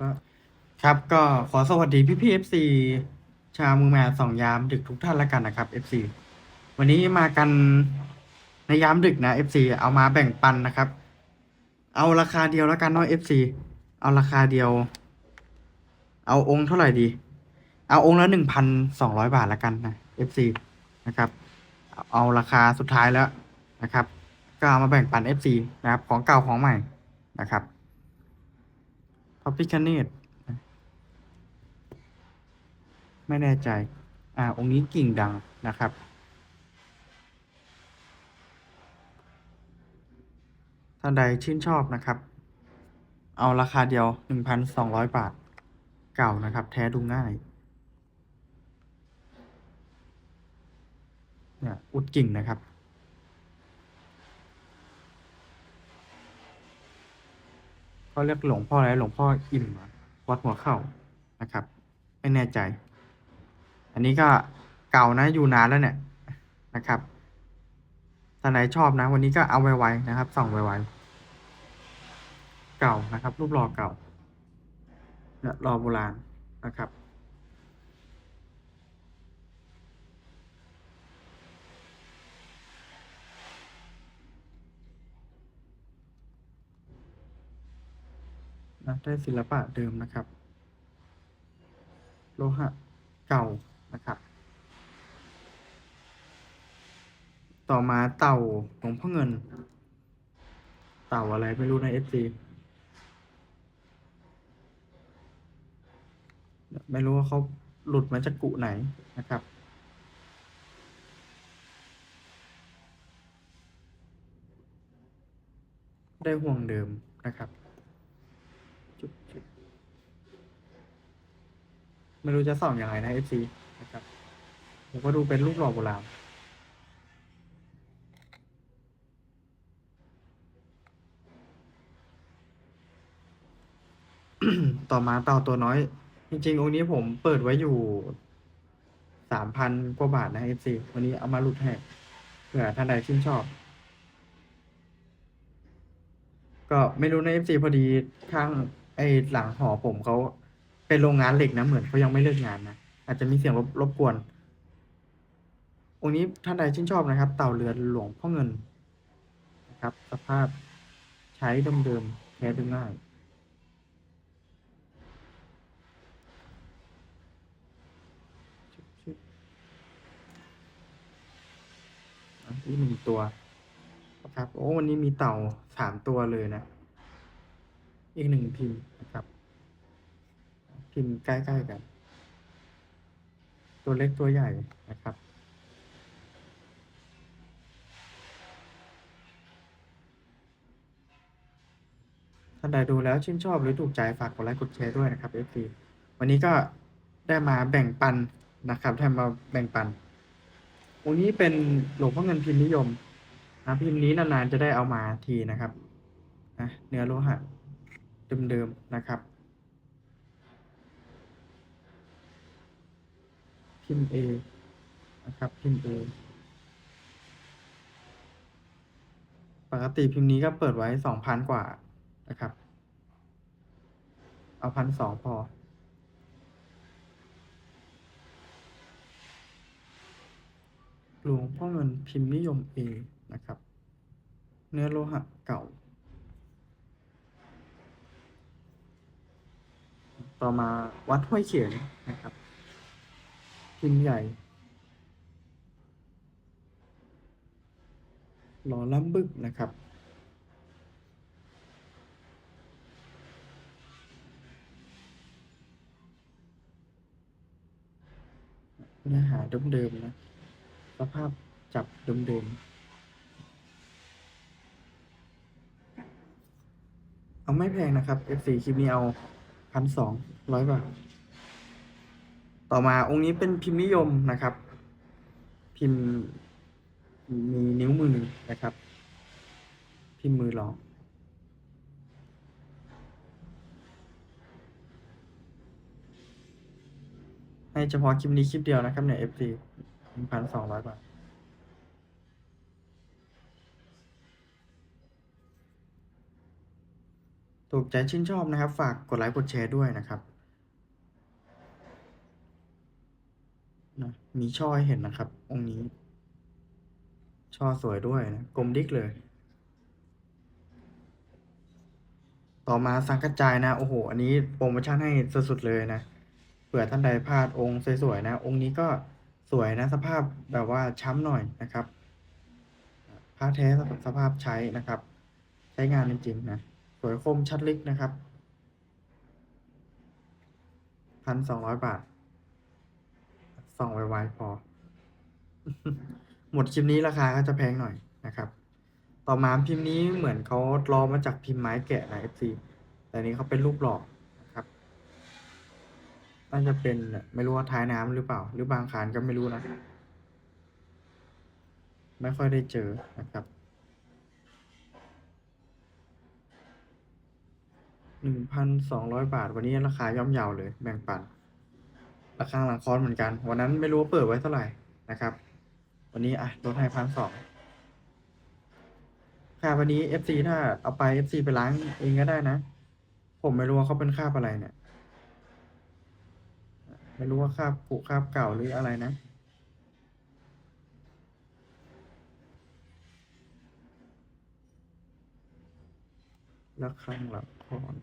ก็ครับก็ขอสวัสดีพี่พี่เอฟซีชาวมือแม่สองยามดึกทุกท่านล้วกันนะครับเอฟซีวันนี้มากันในยามดึกนะเอฟซีเอามาแบ่งปันนะครับ เอาราคาเดียวแล้วกันเนาะเอฟซีเอาราคาเดียว เอาองค์เท่าไหร่ดี เอาองค์ละหนึ่งพันสองร้อยบาทล้วกันนะเอฟซีนะครับ เอาราคาสุดท้ายแล้วนะครับ ก็เอามาแบ่งปัน FC นะครับ ของเก่าของใหม่นะครับ พอพิคเนตไม่แน่ใจ อ่า องค์นี้กิ่งดังนะครับ ท่านใดชื่นชอบนะครับ เอาราคาเดียว 1,200 บาท เก่านะครับ แท้ดูง่ายเนี่ยอุดกิ่งนะครับ เขาเรียกหลวงพ่ออะไรหลวงพ่ออินวัดหัวเข่านะครับ ไม่แน่ใจ อันนี้ก็เก่านะอยู่นานแล้วเนี่ยนะครับท่านไหนชอบนะ วันนี้ก็เอาไวๆนะครับ ส่องไวๆเก่านะครับ รูปหล่อเก่าและรอโบราณนะครับ นะได้ศิลปะเดิมนะครับ โลหะเก่านะครับ ต่อมาเต่าหลวงพ่อเงิน เต่าอะไรไม่รู้ในเอฟซีไม่รู้ว่าเขาหลุดมาจากกุไหนนะครับ ได้ห่วงเดิมนะครับ จุดจุดไม่รู้จะส่องอยังไงนะ FC นะครับผมก็ดูเป็นรูปหล่อโบราณต่อมาเต่าตัวน้อย จริงๆ องค์นี้ผมเปิดไว้อยู่สามพันกว่าบาทนะ FC วันนี้เอามาหลุดให้เผื่อท่านใดชื่นชอบ ก็ไม่รู้ใน FC พอดีข้าง ไอหลังหอผมเขาเป็นโรงงานเหล็กนะเหมือนเขายังไม่เลิกงานนะอาจจะมีเสียงรบรบกวน องค์นี้ท่านใดชื่นชอบนะครับ เต่าเรือนหลวงพ่อเงินนะครับ สภาพใช้เดิมๆแท้ดึงง่ายอะอีกหนึ่งตัวนะครับโอ้วันนี้มีเต่าสามตัวเลยนะ อีกหนึ่งพิมพ์นะครับ พิมพ์ใกล้ๆกัน ตัวเล็กตัวใหญ่นะครับ ท่านใดดูแล้วชื่นชอบหรือถูกใจฝากกดไลค์กดแชร์ด้วยนะครับ FC วันนี้ก็ได้มาแบ่งปันนะครับได้มาแบ่งปันองค์นี้เป็นหลวงพ่อเงินพิมพ์นิยมนะพิมพ์นี้นานๆจะได้เอามาทีนะครับนะเนื้อโลหะ เดิมๆนะครับพิมพ์ A นะครับพิมพ์ A ปกติพิมพ์นี้ก็เปิดไว้สองพันกว่านะครับ เอาพันสองพอ หลวงพ่อเงินพิมพ์นิยมเอนะครับ เนื้อโลหะเก่า ต่อมาวัดห้วยเขียงนะครับพิมพ์ใหญ่หล่อล้ำบึกนะครับ เนื้อหาเดิมๆนะ สภาพจับเดิมๆเอาไม่แพงนะครับ F4 คลิปนี้เอา พันสองร้อยบาท ต่อมาองค์นี้เป็นพิมพ์นิยมนะครับ พิมพ์มีนิ้วมือนะครับ พิมพ์มือรองให้เฉพาะคลิปนี้คลิปเดียวนะครับเนี่ย F4 หนึ่งพันสองร้อยบาท ถูกใจชื่นชอบนะครับ ฝากกดไลค์กดแชร์ด้วยนะครับนะมีช่อให้เห็นนะครับ องค์นี้ ช่อสวยด้วยนะกลมดิกเลย ต่อมาสังกัจจายนะ โอ้โห อันนี้โปรโมชั่นให้สุดๆเลยนะเผื่อท่านใดพลาดองค์สวยๆนะ องค์นี้ก็สวยนะ สภาพแบบว่าช้ำหน่อยนะครับผ้าแท้สภาพใช้นะครับ ใช้งานจริงๆนะ สวยคมชัดลึกนะครับพันสองร้อยบาทส่องไวๆพอ หมดคลิปนี้ราคาก็จะแพงหน่อยนะครับ ต่อมาพิมพ์นี้เหมือนเขารอมาจากพิมพ์ไม้แกะนะ FC แต่นนี้เขาเป็นรูปหลอกนะครับน่าจะเป็นไม่รู้ว่าท้ายน้ำหรือเปล่า หรือบางคานก็ไม่รู้นะ ไม่ค่อยได้เจอนะครับ หนึ่งพันสองร้อยบาท วันนี้ราคาย่อมเยาวเลย แบ่งปัน ราคาหลังคอนเหมือนกัน วันนั้นไม่รู้ว่าเปิดไว้เท่าไหร่นะครับ วันนี้อะลดให้พันสองค่าวันนี้ FC ถ้าเอาไป FC ไปล้างเองก็ได้นะ ผมไม่รู้ว่าเขาเป็นคราอะไรเนี่ย ไม่รู้ว่าคราบผุคราเก่าหรืออะไรนะ แล้วคลังหลังคอน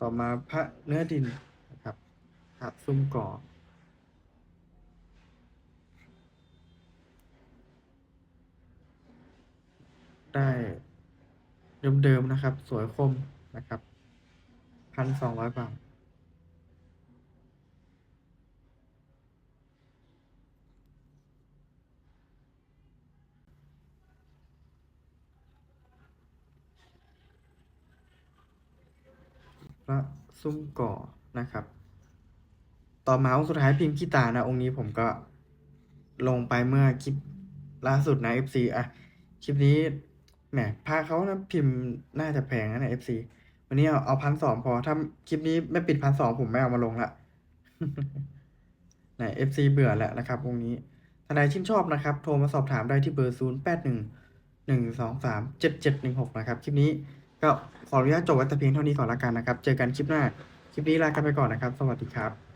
ต่อมาพระเนื้อดินนะครับหาดซุ้มก่อ ได้เดิมๆนะครับ สวยคมนะครับพันสองร้อยบาท พ ระซุ้มก่อนะครับ ต่อมาองค์สุดท้ายพิมพ์ขี้ตานะองค์นี้ผมก็ลงไปเมื่อคลิปล่าสุดนะ FC อะคลิปนี้แหมพาเขานะพิมพ์น่าจะแพงนะ FC วันนี้เอาเอาพันสองพอถ้าคลิปนี้ไม่ปิดพันสองผมไม่เอามาลงละไหน FC เบื่อแล้วนะครับวงนี้ทนายชื่นชอบนะครับ โทรมาสอบถามได้ที่เบอร์ 0 8 1 1 2 3 7 7 1 6 นะครับ คลิปนี้ ก็ขออนุญาตจบไว้แต่เพียงเท่านี้ก่อนละกันนะครับ เจอกันคลิปหน้า คลิปนี้ลากันไปก่อนนะครับ สวัสดีครับ